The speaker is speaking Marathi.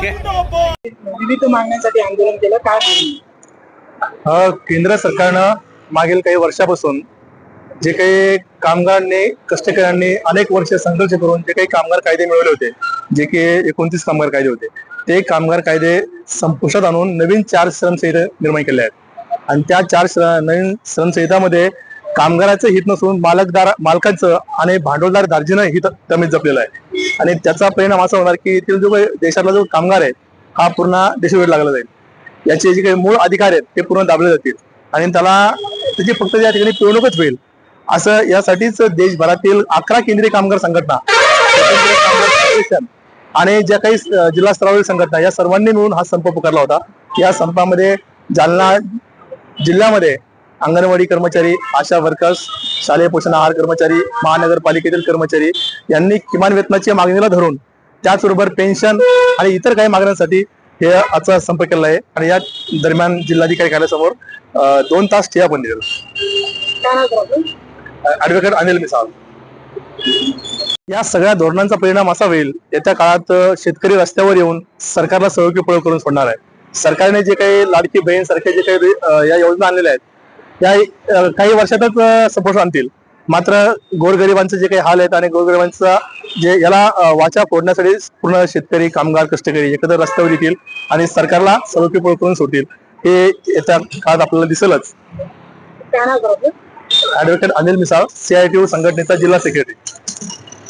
विविध मागण्यांसाठी आंदोलन केलं काय केंद्र सरकारनं मागील काही वर्षापासून जे काही कामगारांनी कष्टकऱ्यांनी अनेक वर्ष संघर्ष करून जे काही कामगार कायदे मिळवले होते जे की एकोणतीस कामगार कायदे होते ते कामगार कायदे संपुष्टात आणून नवीन चार श्रमसंहिता निर्माण केल्या आहेत. आणि त्या चार नवीन श्रमसंहितामध्ये कामगाराचं हित नसून मालकदार मालकांचं आणि भांडवलदार दार्जीनं हित कमी जपलेलं आहे. आणि त्याचा परिणाम असा होणार की येथील जो काही देशातला जो कामगार आहे हा पूर्ण देशवेळ लागला जाईल. याचे जे काही मूळ अधिकार आहेत ते पूर्ण दाबले जातील. आणि त्याला त्याची फक्त या ठिकाणी पिळवणूकच होईल. असं यासाठीच देशभरातील अकरा केंद्रीय कामगार संघटना आणि ज्या काही जिल्हा स्तरावरील संघटना या सर्वांनी मिळून हा संप पुकारला होता. या संपामध्ये जालना जिल्ह्यामध्ये अंगणवाडी कर्मचारी आशा वर्कर्स शालेय पोषण आहार कर्मचारी महानगरपालिकेतील कर्मचारी यांनी किमान वेतनाची मागणीला धरून त्याचबरोबर पेन्शन आणि इतर काही मागण्यांसाठी हे आजचा संप केला आहे. आणि या दरम्यान जिल्हाधिकारी कार्यालयासमोर दोन तास ठिया बंद? ऍडव्होकेट अनिल मिसाळ. या सगळ्या धोरणांचा परिणाम असा होईल येत्या काळात शेतकरी रस्त्यावर येऊन सरकारला सहयोगी पळ करून सोडणार आहे. सरकारने जे काही लाडकी बहीण सारखे जे काही या योजना आणलेल्या आहेत या काही वर्षातच सपोर्ट आणतील. मात्र गोरगरिबांचे जे काही हाल आहेत आणि गोरगरिबांचा जे याला वाचा फोडण्यासाठी पूर्ण शेतकरी कामगार कष्टकरी एकत्र रस्त्यावर येतील आणि सरकारला सहयोगी पळ करून सोडतील. हे येत्या काळात आपल्याला दिसेलच? ऍडव्होकेट अनिल मिसाळ सीआयटीयू संघटनेचा जिल्हा सेक्रेटरी